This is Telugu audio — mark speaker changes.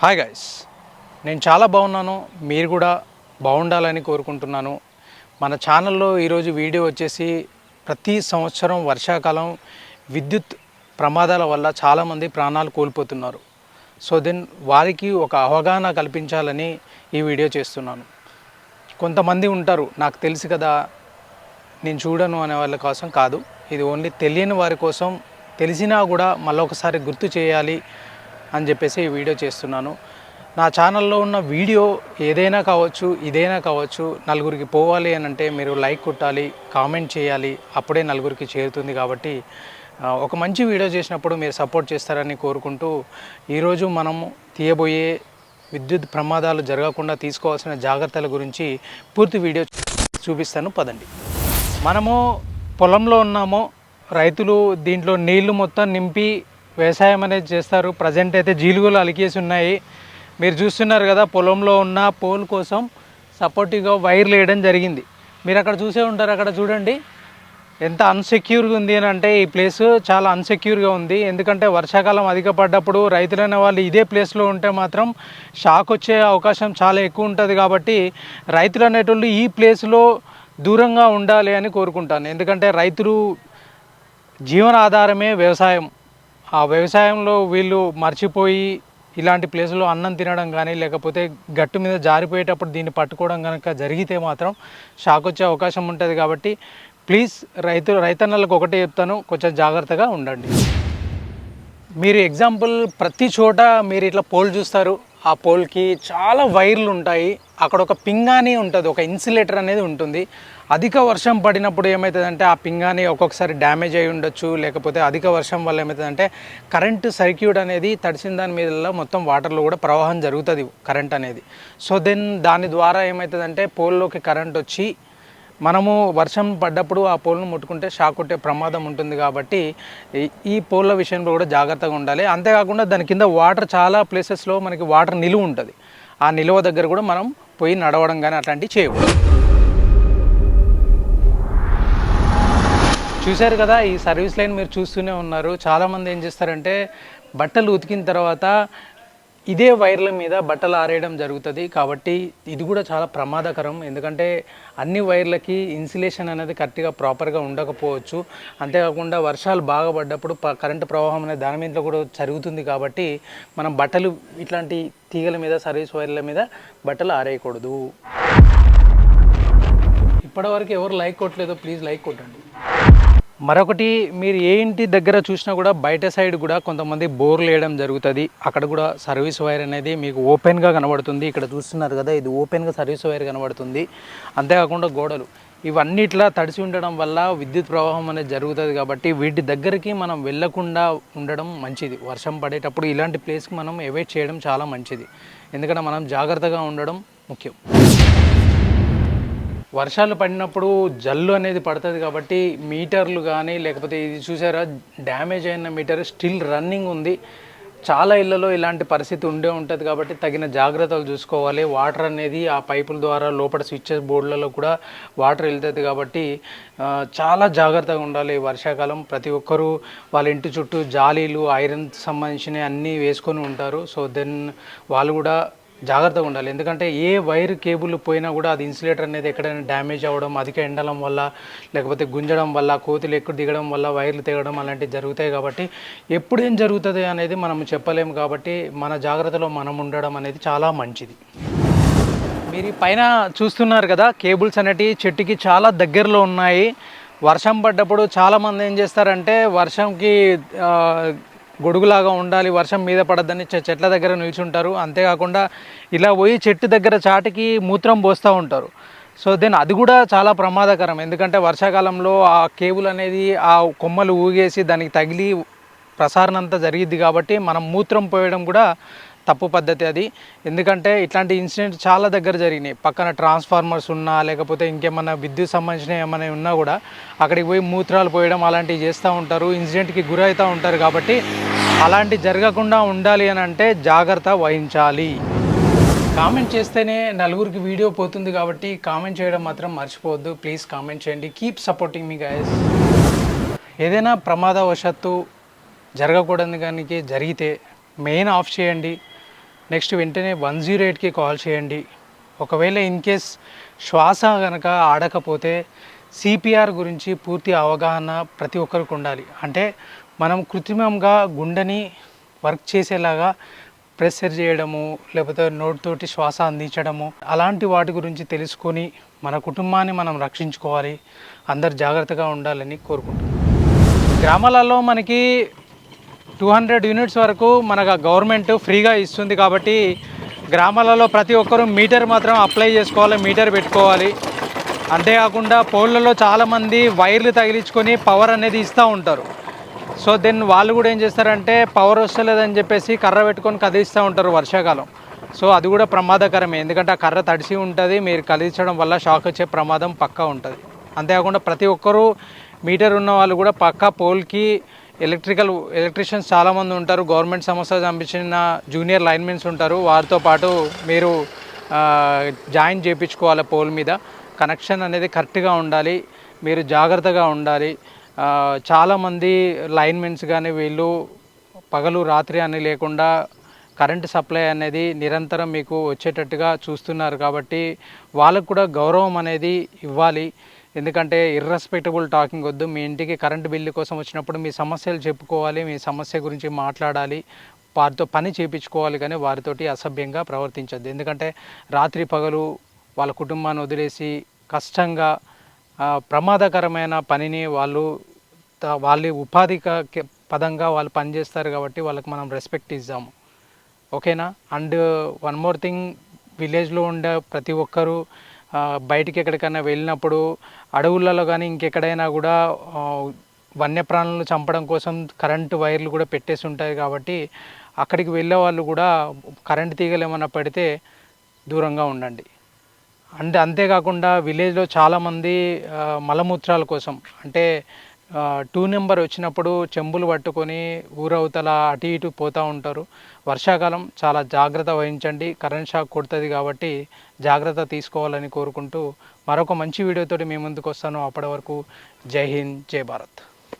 Speaker 1: హాయ్ గైస్ నేను చాలా బాగున్నాను. మీరు కూడా బాగుండాలని కోరుకుంటున్నాను. మన ఛానల్లో ఈరోజు వీడియో వచ్చేసి ప్రతి సంవత్సరం వర్షాకాలం విద్యుత్ ప్రమాదాల వల్ల చాలామంది ప్రాణాలు కోల్పోతున్నారు. సో దెన్ వారికి ఒక అవగాహన కల్పించాలని ఈ వీడియో చేస్తున్నాను. కొంతమంది ఉంటారు నాకు తెలుసు కదా నేను చూడను అనే వాళ్ళ కోసం కాదు. ఇది ఓన్లీ తెలియని వారి కోసం. తెలిసినా కూడా మళ్ళొకసారి గుర్తు చేయాలి. అని చెప్పేసి ఈ వీడియో చేస్తున్నాను. నా ఛానల్లో ఉన్న వీడియో ఏదైనా కావచ్చు ఇదైనా కావచ్చు నలుగురికి పోవాలి అని అంటే మీరు లైక్ కొట్టాలి కామెంట్ చేయాలి అప్పుడే నలుగురికి చేరుతుంది కాబట్టి ఒక మంచి వీడియో చేసినప్పుడు మీరు సపోర్ట్ చేస్తారని కోరుకుంటూ ఈరోజు మనము తీయబోయే విద్యుత్ ప్రమాదాలు జరగకుండా తీసుకోవాల్సిన జాగ్రత్తల గురించి పూర్తి వీడియో చూపిస్తాను. పదండి. మనము పొలంలో ఉన్నాము. రైతులు దీంట్లో నీళ్ళు మొత్తం నింపి వ్యవసాయం అనేది చేస్తారు. ప్రజెంట్ అయితే జీలుగులు అలికేసి ఉన్నాయి. మీరు చూస్తున్నారు కదా పొలంలో ఉన్న పోల్ కోసం సపోర్టివ్గా వైర్లు వేయడం జరిగింది. మీరు అక్కడ చూసే ఉంటారు అక్కడ చూడండి. ఎంత అన్సెక్యూర్గా ఉంది అని అంటే ఈ ప్లేస్ చాలా అన్సెక్యూర్గా ఉంది. ఎందుకంటే వర్షాకాలం అధిక పడ్డప్పుడు రైతులైన వాళ్ళు ఇదే ప్లేస్లో ఉంటే మాత్రం షాక్ వచ్చే అవకాశం చాలా ఎక్కువ ఉంటుంది కాబట్టి రైతులు అనేటోళ్ళు ఈ ప్లేస్లో దూరంగా ఉండాలి అని కోరుకుంటాను. ఎందుకంటే రైతులు జీవనాధారమే వ్యవసాయం. ఆ వ్యవసాయంలో వీళ్ళు మర్చిపోయి ఇలాంటి ప్లేసులో అన్నం తినడం కానీ లేకపోతే గట్టు మీద జారిపోయేటప్పుడు దీన్ని పట్టుకోవడం కనుక జరిగితే మాత్రం షాక్ వచ్చే అవకాశం ఉంటుంది కాబట్టి ప్లీజ్ రైతు రైతన్నలకు ఒకటే చెప్తాను కొంచెం జాగ్రత్తగా ఉండండి. మీరు ఎగ్జాంపుల్ ప్రతి చోట మీరు ఇట్లా పోల్ చూస్తారు ఆ పోల్కి చాలా వైర్లు ఉంటాయి. అక్కడ ఒక పింగాని ఉంటుంది. ఒక ఇన్సులేటర్ అనేది ఉంటుంది. అధిక వర్షం పడినప్పుడు ఏమవుతుందంటే ఆ పింగాని ఒక్కొక్కసారి డ్యామేజ్ అయి ఉండొచ్చు. లేకపోతే అధిక వర్షం వల్ల ఏమవుతుందంటే కరెంటు సర్క్యూట్ అనేది తడిసిన దాని మీద మొత్తం వాటర్లో కూడా ప్రవాహం జరుగుతుంది కరెంట్ అనేది. సో దెన్ దాని ద్వారా ఏమవుతుందంటే పోల్లోకి కరెంట్ వచ్చి మనము వర్షం పడ్డప్పుడు ఆ పోల్ను ముట్టుకుంటే షాక్ కొట్టే ప్రమాదం ఉంటుంది కాబట్టి ఈ- ఈ పోల్ల విషయంలో కూడా జాగ్రత్తగా ఉండాలి. అంతేకాకుండా దాని కింద వాటర్ చాలా ప్లేసెస్లో మనకి వాటర్ నిలువ ఉంటుంది. ఆ నిలువ దగ్గర కూడా మనం పోయి నడవడం కానీ అట్లాంటివి చేయకూడదు. చూశారు కదా ఈ సర్వీస్ లైన్ మీరు చూస్తూనే ఉన్నారు. చాలామంది ఏం చేస్తారంటే బట్టలు ఉతికిన తర్వాత ఇదే వైర్ల మీద బట్టలు ఆరేయడం జరుగుతుంది. కాబట్టి ఇది కూడా చాలా ప్రమాదకరం. ఎందుకంటే అన్ని వైర్లకి ఇన్సులేషన్ అనేది కరెక్ట్గా ప్రాపర్గా ఉండకపోవచ్చు. అంతేకాకుండా వర్షాలు బాగా పడ్డప్పుడు కరెంటు ప్రవాహం అనేది దాని మీద కూడా జరుగుతుంది కాబట్టి మనం బట్టలు ఇట్లాంటి తీగల మీద సర్వీస్ వైర్ల మీద బట్టలు ఆరేయకూడదు. ఇప్పటివరకు ఎవరు లైక్ కొట్టలేదో ప్లీజ్ లైక్ కొట్టండి. మరొకటి మీరు ఏ ఇంటి దగ్గర చూసినా కూడా బయట సైడ్ కూడా కొంతమంది బోర్లు వేయడం జరుగుతుంది. అక్కడ కూడా సర్వీస్ వైర్ అనేది మీకు ఓపెన్గా కనబడుతుంది. ఇక్కడ చూస్తున్నారు కదా ఇది ఓపెన్గా సర్వీస్ వైర్ కనబడుతుంది. అంతేకాకుండా గోడలు. ఇవన్నీ ఇట్లా తడిసి ఉండడం వల్ల విద్యుత్ ప్రవాహం అనేది జరుగుతుంది కాబట్టి వీటి దగ్గరికి మనం వెళ్ళకుండా ఉండడం మంచిది. వర్షం పడేటప్పుడు ఇలాంటి ప్లేస్కి మనం అవాయిడ్ చేయడం చాలా మంచిది. ఎందుకంటే మనం జాగ్రత్తగా ఉండడం ముఖ్యం. వర్షాలు పడినప్పుడు జల్లు అనేది పడుతుంది కాబట్టి మీటర్లు కానీ లేకపోతే ఇది చూసారా డ్యామేజ్ అయిన మీటర్ స్టిల్ రన్నింగ్ ఉంది. చాలా ఇళ్ళలో ఇలాంటి పరిస్థితి ఉండే ఉంటుంది కాబట్టి తగిన జాగ్రత్తలు చూసుకోవాలి. వాటర్ అనేది ఆ పైపుల ద్వారా లోపల స్విచ్చెస్ బోర్డులలో కూడా వాటర్ వెళ్తుంది కాబట్టి చాలా జాగ్రత్తగా ఉండాలి వర్షాకాలం. ప్రతి ఒక్కరూ వాళ్ళ ఇంటి చుట్టూ జాలీలు ఐరన్ సంబంధించినవి అన్నీ వేసుకొని ఉంటారు. సో దెన్ వాళ్ళు కూడా జాగ్రత్తగా ఉండాలి. ఎందుకంటే ఏ వైర్ కేబుల్ పోయినా కూడా అది ఇన్సులేటర్ అనేది ఎక్కడైనా డ్యామేజ్ అవ్వడం అధిక ఎండలం వల్ల లేకపోతే గుంజడం వల్ల కోతులు ఎక్కువ దిగడం వల్ల వైర్లు తెగడం అలాంటివి జరుగుతాయి కాబట్టి ఎప్పుడు ఏం జరుగుతుంది అనేది మనం చెప్పలేము కాబట్టి మన జాగ్రత్తలో మనం ఉండడం అనేది చాలా మంచిది. మీరు పైన చూస్తున్నారు కదా కేబుల్స్ అనేటివి చెట్టుకి చాలా దగ్గరలో ఉన్నాయి. వర్షం పడ్డప్పుడు చాలామంది ఏం చేస్తారంటే వర్షంకి గొడుగులాగా ఉండాలి వర్షం మీద పడద్దని చె- చెట్ల దగ్గర నిల్చుంటారు. అంతేకాకుండా ఇలా పోయి చెట్టు దగ్గర చాటికి మూత్రం పోస్తూ ఉంటారు. సో దెన్ అది కూడా చాలా ప్రమాదకరం. ఎందుకంటే వర్షాకాలంలో ఆ కేబుల్ అనేది ఆ కొమ్మలు ఊగేసి దానికి తగిలి ప్రసారణ అంతా జరిగిద్ది కాబట్టి మనం మూత్రం పోయడం కూడా తప్పు పద్ధతి అది. ఎందుకంటే ఇట్లాంటి ఇన్సిడెంట్ చాలా దగ్గర జరిగినాయి. పక్కన ట్రాన్స్ఫార్మర్స్ ఉన్నా లేకపోతే ఇంకేమన్నా విద్యుత్ సంబంధించిన ఏమైనా ఉన్నా కూడా అక్కడికి పోయి మూత్రాలు పోయడం అలాంటివి చేస్తూ ఉంటారు. ఇన్సిడెంట్కి గురవుతూ ఉంటారు కాబట్టి అలాంటి జరగకుండా ఉండాలి అని అంటే జాగ్రత్త వహించాలి. కామెంట్ చేస్తేనే నలుగురికి వీడియో పోతుంది కాబట్టి కామెంట్ చేయడం మాత్రం మర్చిపోవద్దు. ప్లీజ్ కామెంట్ చేయండి. కీప్ సపోర్టింగ్ మీ గైస్. ఏదైనా ప్రమాదవశాత్తు జరగకూడదు కానీ జరిగితే మెయిన్ ఆఫ్ చేయండి. నెక్స్ట్ వెంటనే వన్ జీరో ఎయిట్కి కాల్ చేయండి. ఒకవేళ ఇన్ కేస్ శ్వాస కనుక ఆడకపోతే సిపిఆర్ గురించి పూర్తి అవగాహన ప్రతి ఒక్కరికి ఉండాలి. అంటే మనం కృత్రిమంగా గుండెని వర్క్ చేసేలాగా ప్రెషర్ చేయడము లేకపోతే నోటితోటి శ్వాస అందించడము అలాంటి వాటి గురించి తెలుసుకొని మన కుటుంబాన్ని మనం రక్షించుకోవాలి. అందరు జాగ్రత్తగా ఉండాలని కోరుకుంటున్నాం. గ్రామాలలో మనకి టూ హండ్రెడ్ యూనిట్స్ వరకు మనకు గవర్నమెంట్ ఫ్రీగా ఇస్తుంది కాబట్టి గ్రామాలలో ప్రతి ఒక్కరూ మీటర్ మాత్రం అప్లై చేసుకోవాలి మీటర్ పెట్టుకోవాలి. అంతేకాకుండా పోల్లలో చాలామంది వైర్లు తగిలించుకొని పవర్ అనేది ఇస్తూ ఉంటారు. సో దెన్ వాళ్ళు కూడా ఏం చేస్తారంటే పవర్ వస్తలేదని చెప్పేసి కర్ర పెట్టుకొని కదిలిస్తూ ఉంటారు వర్షాకాలం. సో అది కూడా ప్రమాదకరమే. ఎందుకంటే ఆ కర్ర తడిసి ఉంటుంది మీరు కదిలించడం వల్ల షాక్ వచ్చే ప్రమాదం పక్కా ఉంటుంది. అంతేకాకుండా ప్రతి ఒక్కరూ మీటర్ ఉన్న వాళ్ళు కూడా పక్కా పోల్కి ఎలక్ట్రికల్ ఎలక్ట్రీషియన్స్ చాలామంది ఉంటారు. గవర్నమెంట్ సంస్థ పంపించిన జూనియర్ లైన్మెన్స్ ఉంటారు. వారితో పాటు మీరు జాయిన్ చేయించుకోవాలి పోల్ మీద. కనెక్షన్ అనేది కరెక్ట్గా ఉండాలి. మీరు జాగ్రత్తగా ఉండాలి. చాలామంది లైన్మెన్స్ కానీ వీళ్ళు పగలు రాత్రి అని లేకుండా కరెంట్ సప్లై అనేది నిరంతరం మీకు వచ్చేటట్టుగా చూస్తున్నారు కాబట్టి వాళ్ళకు కూడా గౌరవం అనేది ఇవ్వాలి. ఎందుకంటే ఇర్రెస్పెక్టబుల్ టాకింగ్ వద్దు. మీ ఇంటికి కరెంటు బిల్లు కోసం వచ్చినప్పుడు మీ సమస్యలు చెప్పుకోవాలి మీ సమస్య గురించి మాట్లాడాలి వారితో పని చేయించుకోవాలి కానీ వారితోటి అసభ్యంగా ప్రవర్తించద్దు. ఎందుకంటే రాత్రి పగలు వాళ్ళ కుటుంబాన్ని వదిలేసి కష్టంగా ప్రమాదకరమైన పనిని వాళ్ళు వాళ్ళ ఉపాధి పదంగా వాళ్ళు పనిచేస్తారు కాబట్టి వాళ్ళకి మనం రెస్పెక్ట్ ఇద్దాము. ఓకేనా? అండ్ వన్ మోర్ థింగ్ విలేజ్లో ఉండే ప్రతి ఒక్కరూ బయటికి ఎక్కడికైనా వెళ్ళినప్పుడు అడవులలో కానీ ఇంకెక్కడైనా కూడా వన్యప్రాణులను చంపడం కోసం కరెంటు వైర్లు కూడా పెట్టేసి ఉంటాయి కాబట్టి అక్కడికి వెళ్ళే వాళ్ళు కూడా కరెంటు తీగలు ఏమైనా పడితే దూరంగా ఉండండి. అంటే అంతేకాకుండా విలేజ్లో చాలామంది మలమూత్రాల కోసం అంటే టూ నెంబర్ వచ్చినప్పుడు చెంబులు పట్టుకొని ఊరవతల అటు ఇటు పోతూ ఉంటారు. వర్షాకాలం చాలా జాగ్రత్త వహించండి. కరెంట్ షాక్ కొడుతుంది కాబట్టి జాగ్రత్త తీసుకోవాలని కోరుకుంటూ మరొక మంచి వీడియోతోటి మీ ముందుకు వస్తాను. అప్పటి వరకు జై హింద్ జై భారత్.